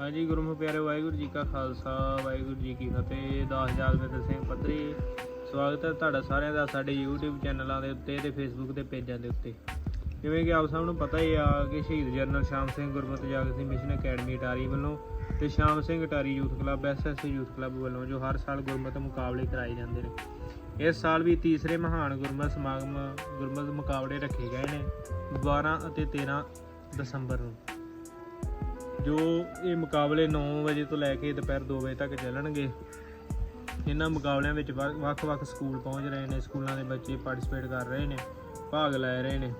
ਹਾਂਜੀ, ਗੁਰਮੁਖ ਪਿਆਰੇ ਵਾਹਿਗੁਰੂ ਜੀ ਕਾ ਖਾਲਸਾ, ਵਾਹਿਗੁਰੂ ਜੀ ਕੀ ਫਤਿਹ। ਦਾਸ ਜਗਵਿੰਦਰ ਸਿੰਘ ਪੱਧਰੀ, ਸਵਾਗਤ ਹੈ ਤੁਹਾਡਾ ਸਾਰਿਆਂ ਦਾ ਸਾਡੇ YouTube ਚੈਨਲਾਂ ਦੇ ਉੱਤੇ ਤੇ Facebook ਦੇ ਪੇਜਾਂ ਦੇ ਉੱਤੇ। ਜਿਵੇਂ ਕਿ ਆਪ ਸਭ ਨੂੰ ਪਤਾ ਹੀ ਆ ਕਿ ਸ਼ਹੀਦ general Sham Singh Gurmat Jagat Singh mission academy Attari ਵੱਲੋਂ ਤੇ Sham Singh Attari youth club SSC youth club ਵੱਲੋਂ ਜੋ ਹਰ ਸਾਲ ਗੁਰਮਤਿ ਮੁਕਾਬਲੇ ਕਰਾਏ ਜਾਂਦੇ ਨੇ। ਇਸ ਸਾਲ ਵੀ ਤੀਸਰੇ ਮਹਾਨ ਗੁਰਮਤਿ ਸਮਾਗਮ, ਗੁਰਮਤਿ ਮੁਕਾਬਲੇ ਰੱਖੇ ਗਏ ਨੇ 12 ਅਤੇ 13 ਦਸੰਬਰ ਨੂੰ। ਜੋ ਇਹ ਮੁਕਾਬਲੇ 9 ਵਜੇ ਤੋਂ ਲੈ ਕੇ ਦੁਪਹਿਰ 2 ਵਜੇ ਤੱਕ ਚੱਲਣਗੇ, ਇਹਨਾਂ ਮੁਕਾਬਲਿਆਂ ਵਿੱਚ ਵੱਖ-ਵੱਖ ਸਕੂਲ ਪਹੁੰਚ ਰਹੇ ਨੇ, ਸਕੂਲਾਂ ਦੇ ਬੱਚੇ ਪਾਰਟਿਸਿਪੇਟ ਕਰ ਰਹੇ ਨੇ, ਭਾਗ ਲੈ ਰਹੇ ਨੇ।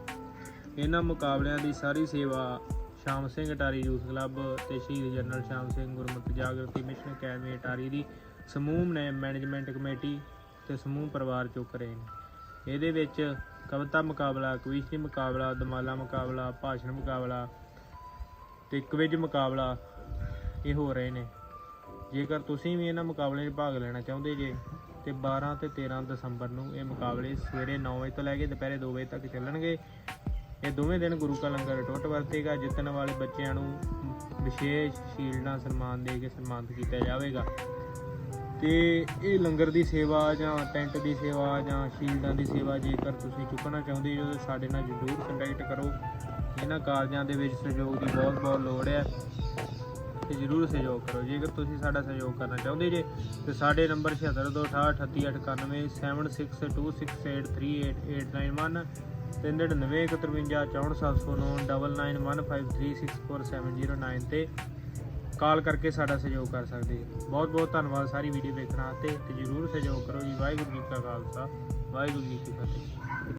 ਇਹਨਾਂ ਮੁਕਾਬਲਿਆਂ ਦੀ ਸਾਰੀ ਸੇਵਾ ਸ਼ਾਮ ਸਿੰਘ ਅਟਾਰੀ ਯੂਥ ਕਲੱਬ ਤੇ ਸ਼ਹੀਦ general Sham Singh Gurmat Jagriti mission academy Attari ਦੀ ਸਮੂਹ ਨੇ ਮੈਨੇਜਮੈਂਟ ਕਮੇਟੀ ਤੇ ਸਮੂਹ ਪਰਿਵਾਰ ਚੁੱਕ ਰਹੇ ਨੇ। ਇਹਦੇ ਵਿੱਚ ਕਵਿਤਾ ਮੁਕਾਬਲਾ, ਕਵਿਸ਼ਨੀ ਮੁਕਾਬਲਾ, ਦਮਾਲਾ ਮੁਕਾਬਲਾ, ਭਾਸ਼ਣ ਮੁਕਾਬਲਾ ਤੇ ਕੁਇਜ਼ ਮੁਕਾਬਲਾ ਇਹ ਹੋ ਰਹੇ ਨੇ। ਜੇਕਰ ਤੁਸੀਂ ਵੀ ਇਹਨਾਂ ਮੁਕਾਬਲਿਆਂ 'ਚ ਭਾਗ ਲੈਣਾ ਚਾਹੁੰਦੇ ਜੇ, ਤੇ 12 ਤੇ 13 ਦਸੰਬਰ ਨੂੰ ਇਹ ਮੁਕਾਬਲੇ ਸਵੇਰੇ 9 ਵਜੇ ਤੋਂ ਲੈ ਕੇ ਦੁਪਹਿਰੇ 2 ਵਜੇ ਤੱਕ ਚੱਲਣਗੇ। ਇਹ ਦੋਵੇਂ ਦਿਨ ਗੁਰੂ ਕਾ ਲੰਗਰ ਟੁੱਟ ਵਰਤੇਗਾ, ਜਿੱਤਣ ਵਾਲੇ ਬੱਚਿਆਂ ਨੂੰ ਵਿਸ਼ੇਸ਼ ਸ਼ੀਲਡਾਂ ਸਨਮਾਨ ਦੇ ਕੇ ਸਨਮਾਨਿਤ ਕੀਤਾ ਜਾਵੇਗਾ। ਤੇ ਇਹ ਲੰਗਰ ਦੀ ਸੇਵਾ ਜਾਂ ਟੈਂਟ ਦੀ ਸੇਵਾ ਜਾਂ ਸ਼ੀਲਡਾਂ ਦੀ ਸੇਵਾ ਜੇਕਰ ਤੁਸੀਂ ਚੁੱਕਣਾ ਚਾਹੁੰਦੇ ਹੋ, ਤਾਂ ਸਾਡੇ ਨਾਲ ਜ਼ਰੂਰ ਕੰਟੈਕਟ ਕਰੋ। ਇਹਨਾਂ ਕਾਰਜਾਂ ਦੇ ਵਿੱਚ ਸਹਿਯੋਗ ਦੀ ਬਹੁਤ ਬਹੁਤ ਲੋੜ ਹੈ ਤੇ ਜ਼ਰੂਰ ਸਹਿਯੋਗ ਕਰੋ। ਜੇਕਰ ਤੁਸੀਂ ਸਾਡਾ ਸਹਿਯੋਗ ਕਰਨਾ ਚਾਹੁੰਦੇ ਜੇ, ਤੇ ਸਾਡੇ ਨੰਬਰ 76283891 ਤੇ 9915349709 ਤੇ ਕਾਲ ਕਰਕੇ ਸਾਡਾ ਸਹਿਯੋਗ ਕਰ ਸਕਦੇ ਬਹੁਤ ਬਹੁਤ ਧੰਨਵਾਦ ਸਾਰੀ ਵੀਡੀਓ ਵੇਖਣ ਵਾਸਤੇ ਤੇ ਜਰੂਰ ਸਹਿਯੋਗ ਕਰੋ ਜੀ। ਵਾਹਿਗੁਰੂ ਜੀ ਕਾ ਖਾਲਸਾ, ਵਾਹਿਗੁਰੂ ਜੀ ਕੀ ਫਤਿਹ।